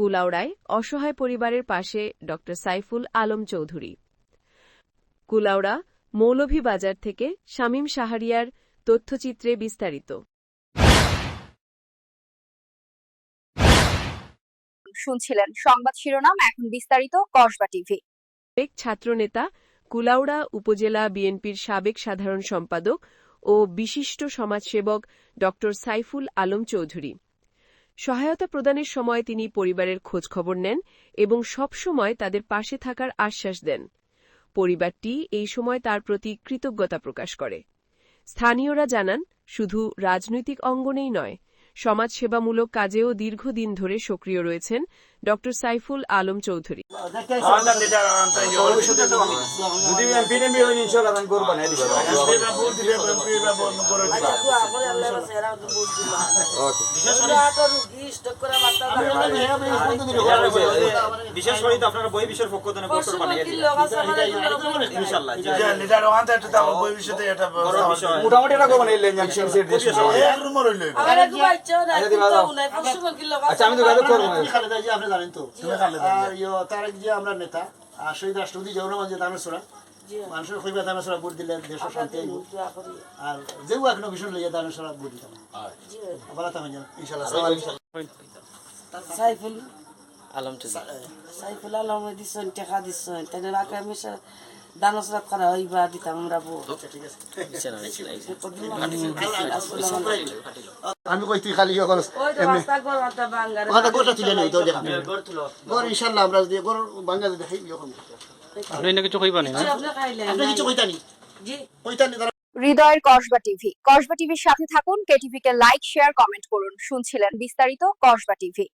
কুলাউড়ায় অসহায় পরিবারের পাশে ড. সাইফুল আলম চৌধুরী। কুলাউড়া মৌলভীবাজার থেকে শামীম শাহরিয়ার তথ্যচিত্রে বিস্তারিত। শুনছিলেন সংবাদ শিরোনাম এখন বিস্তারিত কসবা টিভি। সাবেক ছাত্রনেতা কুলাউড়া উপজেলা বিএনপির সাবেক সাধারণ সম্পাদক ও বিশিষ্ট সমাজসেবক ড. সাইফুল আলম চৌধুরী। সহায়তা প্রদানের সময় তিনি পরিবারের খোঁজখবর নেন এবং সবসময় তাদের পাশে থাকার আশ্বাস দেন। পরিবারটি এই সময় তার প্রতি কৃতজ্ঞতা প্রকাশ করে। স্থানীয়রা জানান, শুধু রাজনৈতিক অঙ্গনেই নয়, সমাজসেবামূলক কাজেও দীর্ঘদিন ধরে সক্রিয় রয়েছেন ড সাইফুল আলম চৌধুরী মোটামুটি আচ্ছা আমি তো না। জানেন তো? আর ইয়ো তারেক জি আমরা নেতা আর শহীদ রাষ্ট্রপতি জগন্নাথ যে দামেশ্বরা মানুষের কইবা দামেশ্বরা ভোট দিলে দেশ শান্তি আর যেও এখনও ভীষণ লইয়া দামেশ্বরা ভোট দিতাম। ভালো থাকেন ইনশাল্লাহ সাইফুল। আলম সাইফুল আলম দিচ্ছেন টেকা দিচ্ছেন তাই রাখে আমি দানসরা করা হইবা দিতাম আমরা বউ। আমি কই তুই খালি ইয়ে করস তুলে নেই তো দেখা। গর ইনশাল্লাহ আমরা যদি গর বাঙ্গা যদি খাই ইয়ে আপনি খাইলেন আপনি কিছু কইতানি জি। কইতানি হৃদয়ের কসবা টিভি। কসবা টিভির সাথে থাকুন কেটিভিকে লাইক শেয়ার কমেন্ট করুন। শুনছিলেন বিস্তারিত কসবা টিভি।